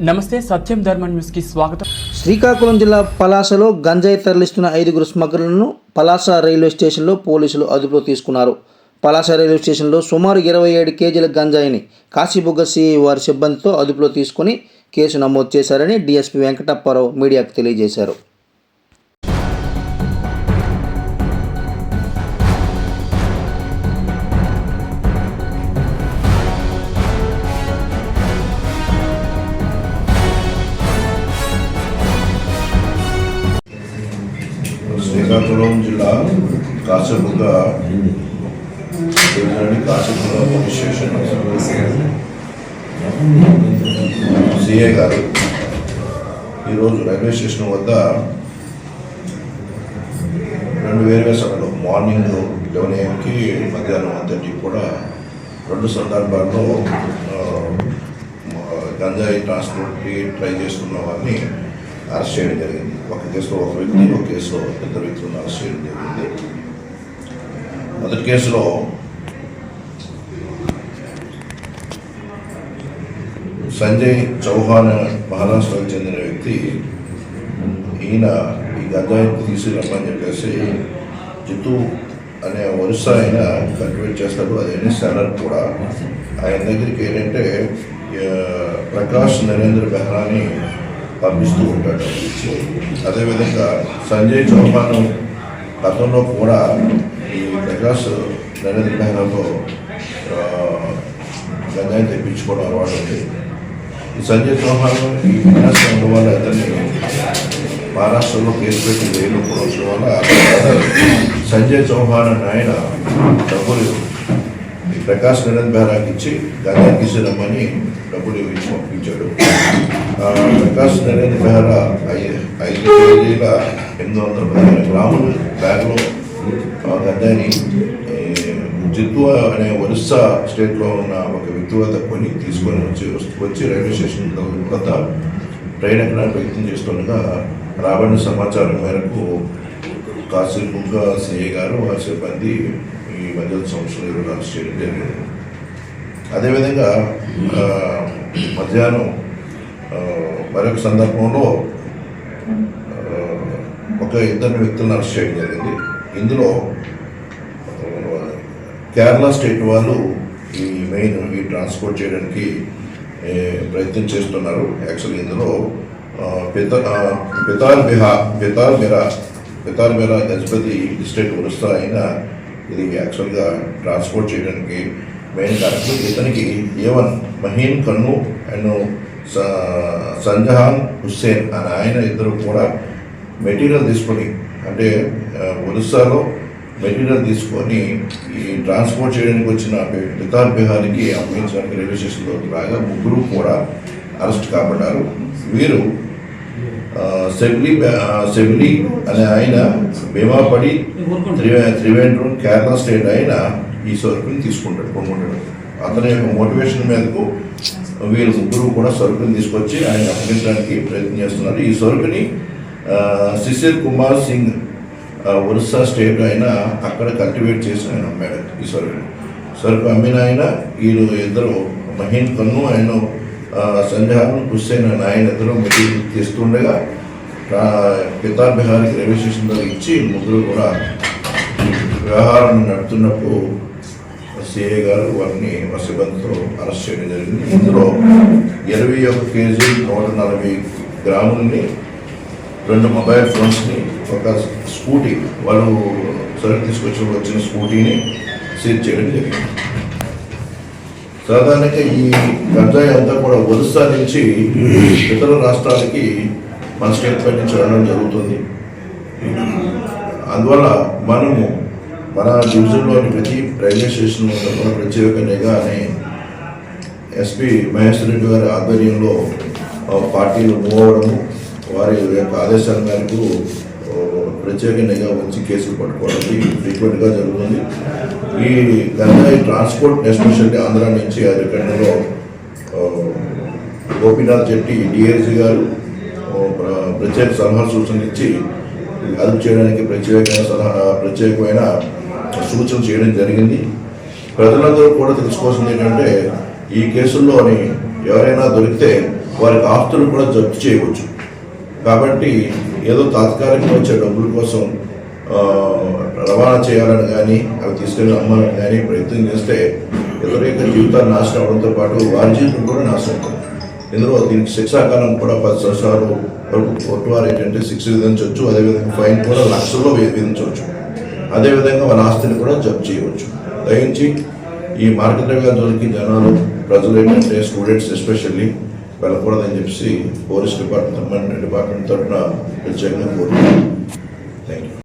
నమస్తే సత్యం ధర్మ న్యూస్కి స్వాగతం. శ్రీకాకుళం జిల్లా పలాసలో గంజాయి తరలిస్తున్న ఐదుగురు స్మగ్లర్లను పలాస రైల్వే స్టేషన్లో పోలీసులు అదుపులో తీసుకున్నారు. పలాస రైల్వే స్టేషన్లో సుమారు ఇరవై ఏడు కేజీల గంజాయిని కాశీబుగ్గ సిఐ వారి సిబ్బందితో అదుపులో తీసుకుని కేసు నమోదు చేశారని డీఎస్పీ వెంకటప్పారావు మీడియాకు తెలియజేశారు. శ్రీకాకుళం జిల్లా కాశీబుగ్గ జిల్లాలోని కాశీబుగ్గ పోలీస్ స్టేషన్ సిఏ గారు ఈరోజు రైల్వే స్టేషన్ వద్ద రెండు వేరు సభలు మార్నింగ్ లెవెన్ ఏఎంకి మధ్యాహ్నం వన్ థర్టీకి కూడా రెండు సందర్భాల్లో గంజాయి ట్రాన్స్పోర్ట్కి ట్రై చేస్తున్న వారిని అరెస్ట్ చేయడం జరిగింది. ఒక కేసులో ఒక వ్యక్తి ఒక కేసులో ఇద్దరు వ్యక్తులను అరెస్ట్ చేయడం జరిగింది. మొదటి కేసులో సంజయ్ చౌహాన్ మహారాష్ట్రకు చెందిన వ్యక్తి ఈయన ఈ గంజాయి తీసుకురమ్మని చెప్పేసి జితు అనే వరుస ఆయన కల్టివేట్ చేస్తాడు అదే సెలర్ కూడా. ఆయన దగ్గరికి ఏంటంటే ప్రకాష్ నరేంద్ర బెహ్రాని పంపిస్తూ ఉంటాడు. అదేవిధంగా సంజయ్ చౌహాన్ గతంలో కూడా ఈ ప్రకాష్ నరేంద్ర మెహ్రాతో గంజాయి తెప్పించుకోవడం అలవాటు ఉంది ఈ సంజయ్ చౌహాన్ ఈ విన్యాసం వల్ల అతన్ని మహారాష్ట్రలో కేసు పెట్టి జైలు కూడా వచ్చిన వల్ల సంజయ్ చౌహాన్ అని ఆయన డబ్బులు ప్రకాష్ నరేంద్ర బెహ్రాకి ఇచ్చి గంజాయి తీసుకురమ్మని డబ్బులు ఇచ్చి పంపించాడు. ప్రకాష్ నరేంద్ర బెహ్రా ఐ- ఐదు కేజీల ఎనిమిది వందల పదిహేను గ్రాములు బ్యాగ్లో ఆ గంజాయిని అనే ఒరిస్సా స్టేట్లో ఉన్న ఒక వ్యక్తి వద్ద కొని తీసుకొని వచ్చి వచ్చి రైల్వే స్టేషన్ వద్ద ట్రైన్ ఎక్కడానికి ప్రయత్నం చేస్తుండగా రాబడిన సమాచారం మేరకు కాశీబుగ్గ సిఏ గారు వారి సిబ్బంది ఈ మధ్య సంవత్సరం ఇరవై అరెస్ట్ చేయడం జరిగింది అదేవిధంగా మధ్యాహ్నం మరొక సందర్భంలో ఒక ఇద్దరు వ్యక్తులను అరెస్ట్ చేయడం జరిగింది. ఇందులో కేరళ స్టేట్ వాళ్ళు ఈ మెయిన్ ఈ ట్రాన్స్పోర్ట్ చేయడానికి ప్రయత్నం చేస్తున్నారు. యాక్చువల్లీ ఇందులో పిత పితార్ బిహా పితార్ మిరా పితార్ మిరా గజపతి డిస్ట్రిక్ట్ ఉరుస్తా అయిన ఇది యాక్చువల్గా ట్రాన్స్పోర్ట్ చేయడానికి మెయిన్ కారణం ఇతనికి ఏవన్ మహీన్ కన్ను అండ్ స- సంజహాన్ హుస్సేన్ అని ఆయన ఇద్దరు కూడా మెటీరియల్ తీసుకొని అంటే ఒరిస్సాలో మెటీరియల్ తీసుకొని ఈ ట్రాన్స్పోర్ట్ చేయడానికి వచ్చిన పితార్ బిహారీకి అమ్మించడానికి రైల్వే స్టేషన్లో రాగా ముగ్గురు కూడా అరెస్ట్ కాబడ్డారు. వీరు సెబ్లీ సెబ్లీ అనే ఆయన భీమాపడి త్రివే త్రివేంద్రం కేరళ స్టేట్ ఆయన ఈ సరుకుని తీసుకుంటాడు కొనుక్కుంటాడు అతని యొక్క మోటివేషన్ మేరకు వీరు ముగ్గురు కూడా సరుకుని తీసుకొచ్చి ఆయన అప్పగించడానికి ప్రయత్నం చేస్తున్నారు. ఈ సరుకుని శిశిర్ కుమార్ సింగ్ ఒరిస్సా స్టేట్ ఆయన అక్కడ కల్టివేట్ చేసి ఆయన అమ్మాడు ఈ సరుకుని సరుకు అమ్మిన ఆయన వీళ్ళు ఇద్దరు మహీన్ కన్ను ఆయన ఆ, హుస్సేన్ అనే ఆయన ఇద్దరు మెటీరియల్ తీస్తుండగా ఆ, పితార్ బిహారీకి రైల్వే స్టేషన్ దగ్గర ఇచ్చి ముగ్గురు కూడా వ్యవహారం నడుపుతున్నప్పుడు సిఐ గారు వారిని మా అరెస్ట్ చేయడం జరిగింది. ఇందులో ఇరవై ఒక కేజీ నూట నలభై గ్రాములని రెండు మొబైల్ ఫోన్స్ని ఒక స్కూటీ వాళ్ళు సరుకు తీసుకొచ్చి వచ్చిన స్కూటీని సీజ్ చేయడం జరిగింది. సాధారణంగా ఈ గంజాయి అంతా కూడా ఒరిస్సా నుంచి ఇతర రాష్ట్రాలకి మన స్టేట్ పై నుంచి వెళ్ళడం జరుగుతుంది. అందువల్ల మనము మన డివిజన్లోని ప్రతి రైల్వే స్టేషన్ కూడా ప్రత్యేక నిఘా అని ఎస్పీ మహేష్ రెడ్డి గారి ఆధ్వర్యంలో పార్టీలు మూవ్ అవ్వడము వారి యొక్క ఆదేశాల మేరకు ప్రత్యేకంగా ప్రత్యేక వచ్చి కేసులు పట్టుకోవడం ఫ్రీక్వెంట్గా జరుగుతుంది. ఈ గంజాయి ట్రాన్స్పోర్ట్ ఎస్పెషల్లీ ఆంధ్ర నుంచి అరికండలో గోపీనాథ్ జెట్టి డిఐజీ గారు ప్రత్యేక సలహా సూచనలు ఇచ్చి అదుపు చేయడానికి ప్రత్యేకమైన సలహా ప్రత్యేకమైన సూచనలు చేయడం జరిగింది. ప్రజలందరూ కూడా తెలుసుకోవాల్సింది ఏంటంటే ఈ కేసుల్లోని ఎవరైనా దొరికితే వారికి ఆస్తులు కూడా జప్తు చేయవచ్చు. కాబట్టి ఏదో తాత్కాలికంగా వచ్చే డబ్బుల కోసం రవాణా చేయాలని కానీ అవి తీసుకెళ్ళి అమ్మాలని కానీ ప్రయత్నం చేస్తే ఎవరైతే యొక్క జీవితాలు నాశనం అవడంతో పాటు వారి జీవితం కూడా నాశనం అవుతుంది. ఇందులో దీనికి శిక్షాకాలం కూడా పది సంవత్సరాలు వరకు కోర్టు వారు ఏంటంటే శిక్ష విధించవచ్చు అదేవిధంగా ఫైన్ కూడా లక్షల్లో విధించవచ్చు. అదేవిధంగా వాళ్ళ ఆస్తిని కూడా జప్తు చేయవచ్చు. దయించి ఈ మార్గద్రవ్య జోలికి జనాలు ప్రజలు ఏంటంటే స్టూడెంట్స్ ఎస్పెషల్లీ వెళ్ళకూడదని చెప్పేసి పోలీస్ డిపార్ట్మెంట్ డిపార్ట్మెంట్ తరఫున ప్రత్యేకంగా కోరుతున్నాను. Thank you